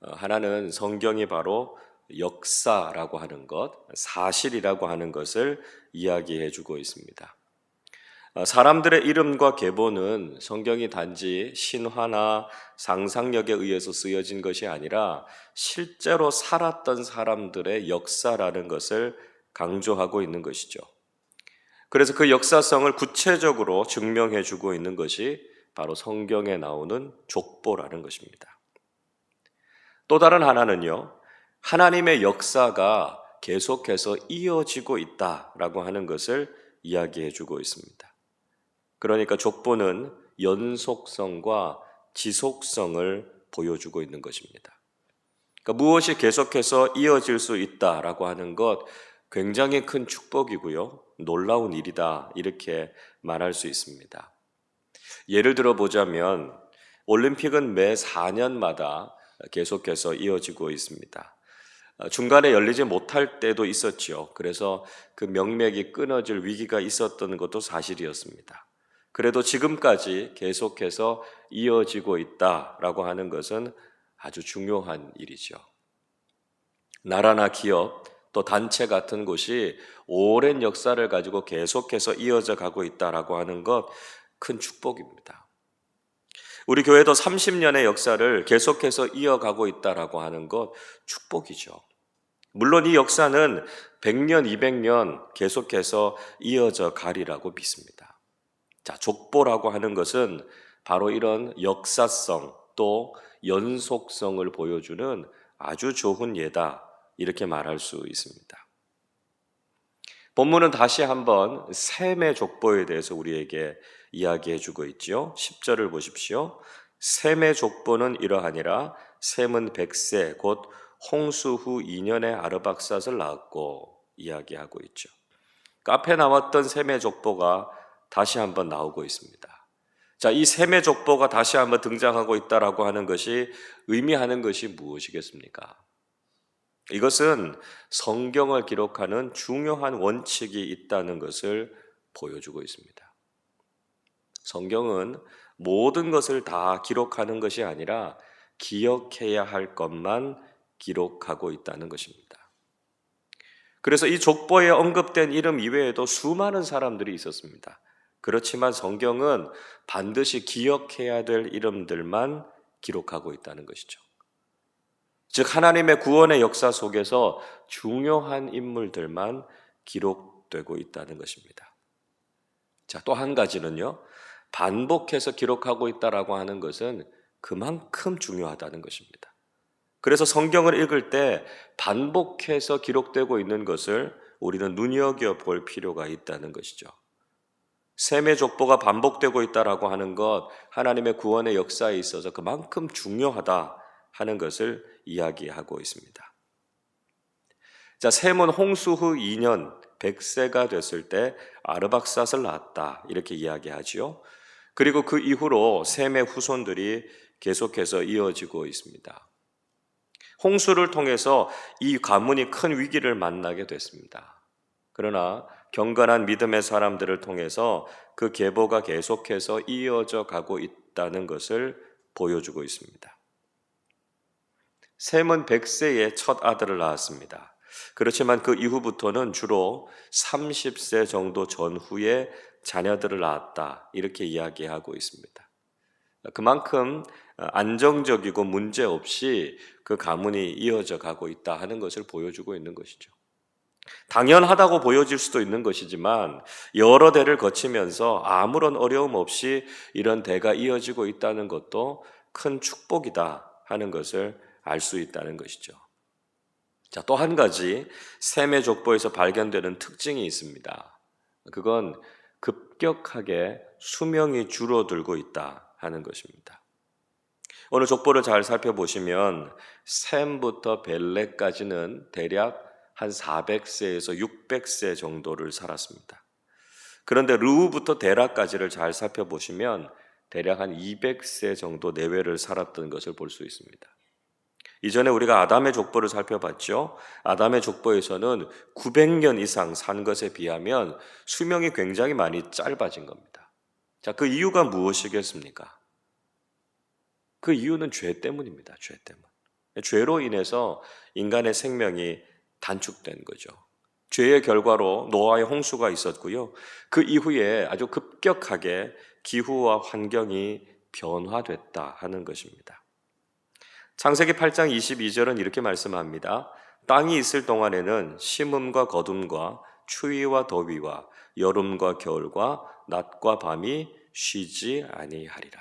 어, 하나는 성경이 바로 역사라고 하는 것, 사실이라고 하는 것을 이야기해 주고 있습니다. 어, 사람들의 이름과 계보는 성경이 단지 신화나 상상력에 의해서 쓰여진 것이 아니라 실제로 살았던 사람들의 역사라는 것을 강조하고 있는 것이죠. 그래서 그 역사성을 구체적으로 증명해 주고 있는 것이 바로 성경에 나오는 족보라는 것입니다. 또 다른 하나는요, 하나님의 역사가 계속해서 이어지고 있다라고 하는 것을 이야기해 주고 있습니다. 그러니까 족보는 연속성과 지속성을 보여주고 있는 것입니다. 그러니까 무엇이 계속해서 이어질 수 있다라고 하는 것 굉장히 큰 축복이고요. 놀라운 일이다. 이렇게 말할 수 있습니다. 예를 들어 보자면 올림픽은 매 4년마다 계속해서 이어지고 있습니다. 중간에 열리지 못할 때도 있었지요. 그래서 그 명맥이 끊어질 위기가 있었던 것도 사실이었습니다. 그래도 지금까지 계속해서 이어지고 있다라고 하는 것은 아주 중요한 일이죠. 나라나 기업 또 단체 같은 곳이 오랜 역사를 가지고 계속해서 이어져 가고 있다라고 하는 것 큰 축복입니다. 우리 교회도 30년의 역사를 계속해서 이어가고 있다라고 하는 것 축복이죠. 물론 이 역사는 100년, 200년 계속해서 이어져 가리라고 믿습니다. 자, 족보라고 하는 것은 바로 이런 역사성 또 연속성을 보여주는 아주 좋은 예다. 이렇게 말할 수 있습니다. 본문은 다시 한번 셈의 족보에 대해서 우리에게 이야기해 주고 있지요. 10절을 보십시오. 셈의 족보는 이러하니라 셈은 백세 곧 홍수 후 2년의 아르박삿을 낳았고 이야기하고 있죠. 카페 나왔던 셈의 족보가 다시 한번 나오고 있습니다. 자, 이 셈의 족보가 다시 한번 등장하고 있다라고 하는 것이 의미하는 것이 무엇이겠습니까? 이것은 성경을 기록하는 중요한 원칙이 있다는 것을 보여주고 있습니다. 성경은 모든 것을 다 기록하는 것이 아니라 기억해야 할 것만 기록하고 있다는 것입니다. 그래서 이 족보에 언급된 이름 이외에도 수많은 사람들이 있었습니다. 그렇지만 성경은 반드시 기억해야 될 이름들만 기록하고 있다는 것이죠. 즉, 하나님의 구원의 역사 속에서 중요한 인물들만 기록되고 있다는 것입니다. 자, 또 한 가지는요, 반복해서 기록하고 있다라고 하는 것은 그만큼 중요하다는 것입니다. 그래서 성경을 읽을 때 반복해서 기록되고 있는 것을 우리는 눈여겨 볼 필요가 있다는 것이죠. 셈의 족보가 반복되고 있다라고 하는 것, 하나님의 구원의 역사에 있어서 그만큼 중요하다 하는 것을 이야기하고 있습니다. 자, 셈은 홍수 후 2년 100세가 됐을 때 아르박삿을 낳았다. 이렇게 이야기하지요. 그리고 그 이후로 셈의 후손들이 계속해서 이어지고 있습니다. 홍수를 통해서 이 가문이 큰 위기를 만나게 됐습니다. 그러나 경건한 믿음의 사람들을 통해서 그 계보가 계속해서 이어져 가고 있다는 것을 보여주고 있습니다. 셈은 100세에 첫 아들을 낳았습니다. 그렇지만 그 이후부터는 주로 30세 정도 전후에 자녀들을 낳았다. 이렇게 이야기하고 있습니다. 그만큼 안정적이고 문제 없이 그 가문이 이어져 가고 있다 하는 것을 보여주고 있는 것이죠. 당연하다고 보여질 수도 있는 것이지만 여러 대를 거치면서 아무런 어려움 없이 이런 대가 이어지고 있다는 것도 큰 축복이다 하는 것을 알 수 있다는 것이죠. 자, 또 한 가지 셈의 족보에서 발견되는 특징이 있습니다. 그건 급격하게 수명이 줄어들고 있다 하는 것입니다. 오늘 족보를 잘 살펴보시면 셈부터 벨레까지는 대략 한 400세에서 600세 정도를 살았습니다. 그런데 르우부터 데라까지를 잘 살펴보시면 대략 한 200세 정도 내외를 살았던 것을 볼 수 있습니다. 이전에 우리가 아담의 족보를 살펴봤죠. 아담의 족보에서는 900년 이상 산 것에 비하면 수명이 굉장히 많이 짧아진 겁니다. 자, 그 이유가 무엇이겠습니까? 그 이유는 죄 때문입니다. 죄 때문. 죄로 인해서 인간의 생명이 단축된 거죠. 죄의 결과로 노아의 홍수가 있었고요. 그 이후에 아주 급격하게 기후와 환경이 변화됐다 하는 것입니다. 창세기 8장 22절은 이렇게 말씀합니다. 땅이 있을 동안에는 심음과 거둠과 추위와 더위와 여름과 겨울과 낮과 밤이 쉬지 아니하리라.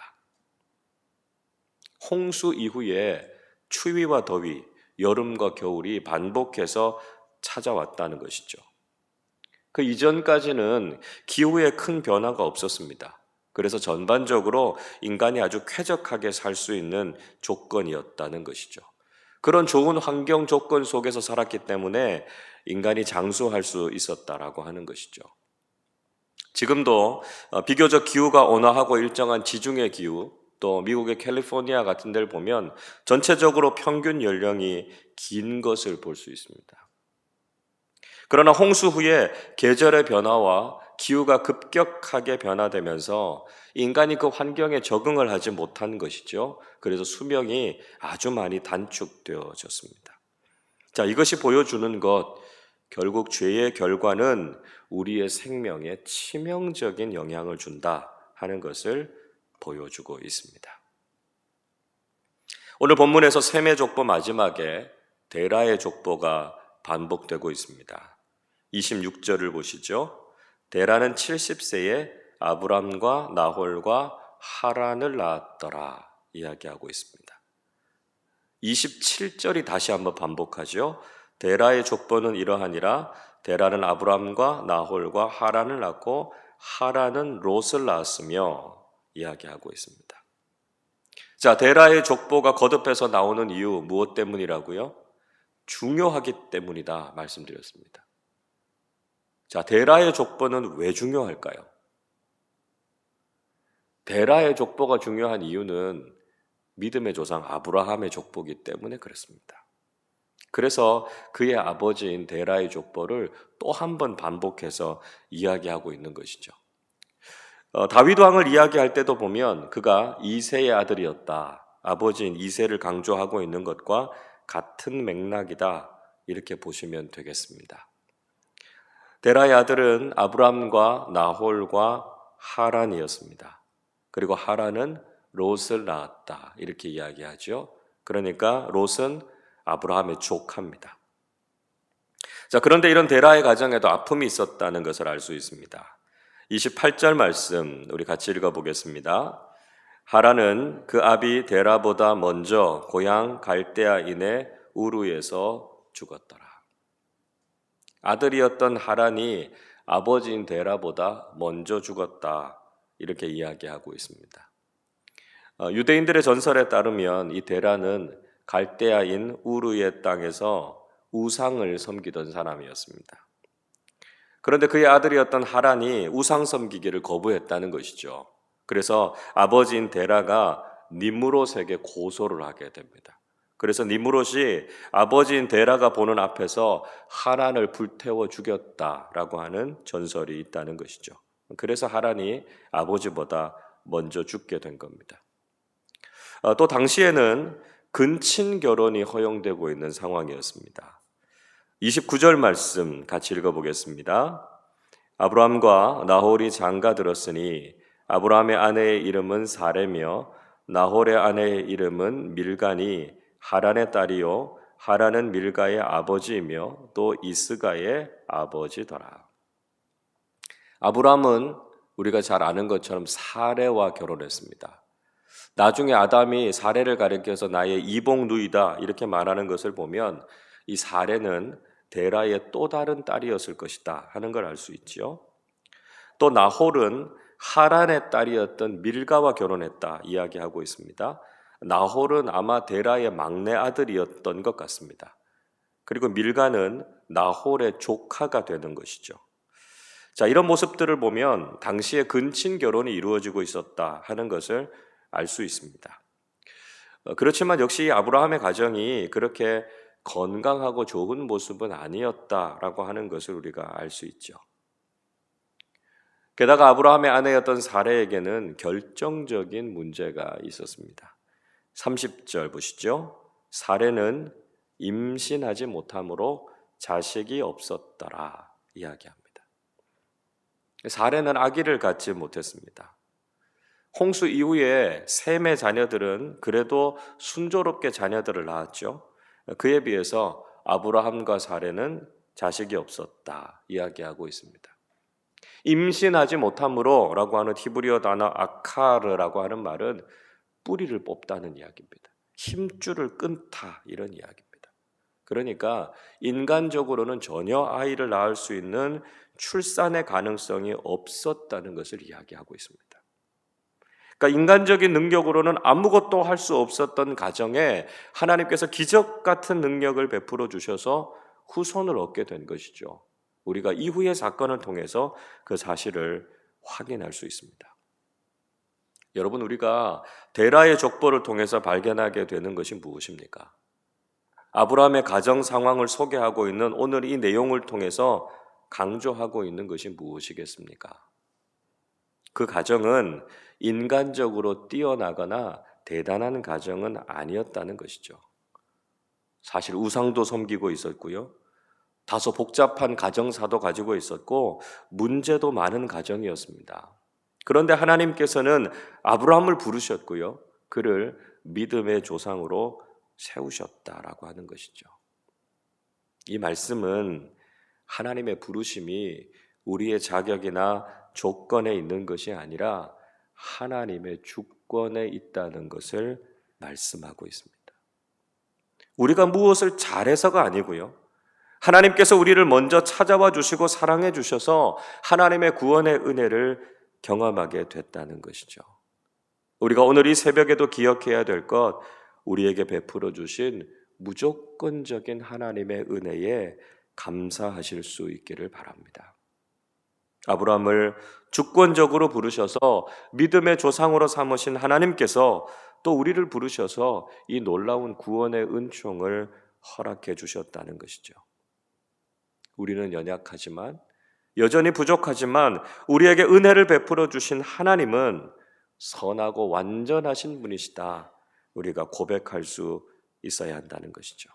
홍수 이후에 추위와 더위, 여름과 겨울이 반복해서 찾아왔다는 것이죠. 그 이전까지는 기후에 큰 변화가 없었습니다. 그래서 전반적으로 인간이 아주 쾌적하게 살 수 있는 조건이었다는 것이죠. 그런 좋은 환경 조건 속에서 살았기 때문에 인간이 장수할 수 있었다라고 하는 것이죠. 지금도 어, 비교적 기후가 온화하고 일정한 지중해 기후, 또 미국의 캘리포니아 같은 데를 보면 전체적으로 평균 연령이 긴 것을 볼 수 있습니다. 그러나 홍수 후에 계절의 변화와 기후가 급격하게 변화되면서 인간이 그 환경에 적응을 하지 못한 것이죠. 그래서 수명이 아주 많이 단축되어졌습니다. 자, 이것이 보여주는 것, 결국 죄의 결과는 우리의 생명에 치명적인 영향을 준다 하는 것을 보여주고 있습니다. 오늘 본문에서 셈의 족보 마지막에 데라의 족보가 반복되고 있습니다. 26절을 보시죠. 데라는 70세에 아브람과 나홀과 하란을 낳았더라 이야기하고 있습니다. 27절이 다시 한번 반복하죠. 데라의 족보는 이러하니라 데라는 아브람과 나홀과 하란을 낳고 하란은 롯을 낳았으며 이야기하고 있습니다. 자, 데라의 족보가 거듭해서 나오는 이유 무엇 때문이라고요? 중요하기 때문이다 말씀드렸습니다. 자, 데라의 족보는 왜 중요할까요? 데라의 족보가 중요한 이유는 믿음의 조상 아브라함의 족보기 때문에 그렇습니다. 그래서 그의 아버지인 데라의 족보를 또 한 번 반복해서 이야기하고 있는 것이죠. 어, 다윗 왕을 이야기할 때도 보면 그가 이세의 아들이었다. 아버지인 이세를 강조하고 있는 것과 같은 맥락이다. 이렇게 보시면 되겠습니다. 데라의 아들은 아브람과 나홀과 하란이었습니다. 그리고 하란은 롯을 낳았다. 이렇게 이야기하죠. 그러니까 롯은 아브라함의 조카입니다. 자, 그런데 이런 데라의 가정에도 아픔이 있었다는 것을 알 수 있습니다. 28절 말씀 우리 같이 읽어 보겠습니다. 하라는 그 아비 데라보다 먼저 고향 갈대아인의 우루에서 죽었더라. 아들이었던 하란이 아버지인 데라보다 먼저 죽었다. 이렇게 이야기하고 있습니다. 어, 유대인들의 전설에 따르면 이 데라는 갈대아인 우르의 땅에서 우상을 섬기던 사람이었습니다. 그런데 그의 아들이었던 하란이 우상 섬기기를 거부했다는 것이죠. 그래서 아버지인 데라가 니무롯에게 고소를 하게 됩니다. 그래서 니무롯이 아버지인 데라가 보는 앞에서 하란을 불태워 죽였다라고 하는 전설이 있다는 것이죠. 그래서 하란이 아버지보다 먼저 죽게 된 겁니다. 어, 또 당시에는 근친 결혼이 허용되고 있는 상황이었습니다. 29절 말씀 같이 읽어보겠습니다. 아브라함과 나홀이 장가 들었으니 아브라함의 아내의 이름은 사레며 나홀의 아내의 이름은 밀간이 하란의 딸이요 하란은 밀가의 아버지이며 또 이스가의 아버지더라. 아브라함은 우리가 잘 아는 것처럼 사레와 결혼했습니다. 나중에 아담이 사례를 가리켜서 나의 이복 누이다 이렇게 말하는 것을 보면 이 사례는 데라의 또 다른 딸이었을 것이다 하는 걸 알 수 있지요. 또 나홀은 하란의 딸이었던 밀가와 결혼했다 이야기하고 있습니다. 나홀은 아마 데라의 막내 아들이었던 것 같습니다. 그리고 밀가는 나홀의 조카가 되는 것이죠. 자, 이런 모습들을 보면 당시에 근친 결혼이 이루어지고 있었다 하는 것을 알 수 있습니다. 어, 그렇지만 역시 아브라함의 가정이 그렇게 건강하고 좋은 모습은 아니었다라고 하는 것을 우리가 알 수 있죠. 게다가 아브라함의 아내였던 사례에게는 결정적인 문제가 있었습니다. 30절 보시죠. 사례는 임신하지 못함으로 자식이 없었더라 이야기합니다. 사례는 아기를 갖지 못했습니다. 홍수 이후에 셈의 자녀들은 그래도 순조롭게 자녀들을 낳았죠. 그에 비해서 아브라함과 사례는 자식이 없었다 이야기하고 있습니다. 임신하지 못함으로라고 하는 히브리어 단어 아카르라고 하는 말은 뿌리를 뽑다는 이야기입니다. 힘줄을 끊다 이런 이야기입니다. 그러니까 인간적으로는 전혀 아이를 낳을 수 있는 출산의 가능성이 없었다는 것을 이야기하고 있습니다. 그러니까 인간적인 능력으로는 아무것도 할 수 없었던 가정에 하나님께서 기적 같은 능력을 베풀어 주셔서 후손을 얻게 된 것이죠. 우리가 이후의 사건을 통해서 그 사실을 확인할 수 있습니다. 여러분, 우리가 데라의 족보를 통해서 발견하게 되는 것이 무엇입니까? 아브라함의 가정 상황을 소개하고 있는 오늘 이 내용을 통해서 강조하고 있는 것이 무엇이겠습니까? 그 가정은 인간적으로 뛰어나거나 대단한 가정은 아니었다는 것이죠. 사실 우상도 섬기고 있었고요. 다소 복잡한 가정사도 가지고 있었고 문제도 많은 가정이었습니다. 그런데 하나님께서는 아브라함을 부르셨고요. 그를 믿음의 조상으로 세우셨다라고 하는 것이죠. 이 말씀은 하나님의 부르심이 우리의 자격이나 조건에 있는 것이 아니라 하나님의 주권에 있다는 것을 말씀하고 있습니다. 우리가 무엇을 잘해서가 아니고요. 하나님께서 우리를 먼저 찾아와 주시고 사랑해 주셔서 하나님의 구원의 은혜를 경험하게 됐다는 것이죠. 우리가 오늘 이 새벽에도 기억해야 될 것, 우리에게 베풀어 주신 무조건적인 하나님의 은혜에 감사하실 수 있기를 바랍니다. 아브라함을 주권적으로 부르셔서 믿음의 조상으로 삼으신 하나님께서 또 우리를 부르셔서 이 놀라운 구원의 은총을 허락해 주셨다는 것이죠. 우리는 연약하지만 여전히 부족하지만 우리에게 은혜를 베풀어 주신 하나님은 선하고 완전하신 분이시다. 우리가 고백할 수 있어야 한다는 것이죠.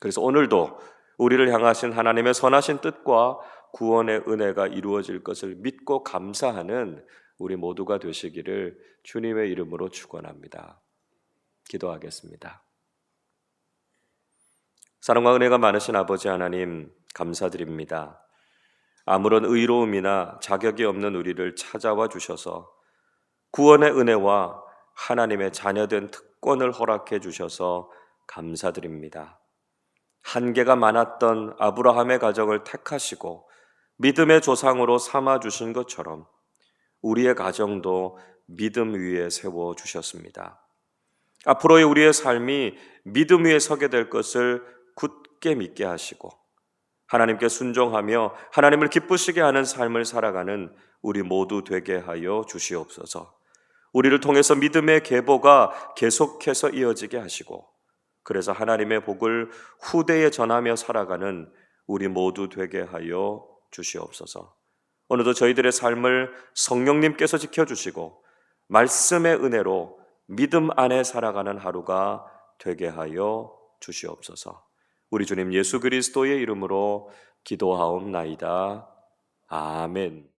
그래서 오늘도 우리를 향하신 하나님의 선하신 뜻과 구원의 은혜가 이루어질 것을 믿고 감사하는 우리 모두가 되시기를 주님의 이름으로 축원합니다. 기도하겠습니다. 사랑과 은혜가 많으신 아버지 하나님 감사드립니다. 아무런 의로움이나 자격이 없는 우리를 찾아와 주셔서 구원의 은혜와 하나님의 자녀된 특권을 허락해 주셔서 감사드립니다. 한계가 많았던 아브라함의 가정을 택하시고 믿음의 조상으로 삼아 주신 것처럼 우리의 가정도 믿음 위에 세워 주셨습니다. 앞으로의 우리의 삶이 믿음 위에 서게 될 것을 굳게 믿게 하시고 하나님께 순종하며 하나님을 기쁘시게 하는 삶을 살아가는 우리 모두 되게 하여 주시옵소서. 우리를 통해서 믿음의 계보가 계속해서 이어지게 하시고 그래서 하나님의 복을 후대에 전하며 살아가는 우리 모두 되게 하여 주시옵소서. 오늘도 저희들의 삶을 성령님께서 지켜주시고 말씀의 은혜로 믿음 안에 살아가는 하루가 되게 하여 주시옵소서. 우리 주님 예수 그리스도의 이름으로 기도하옵나이다. 아멘.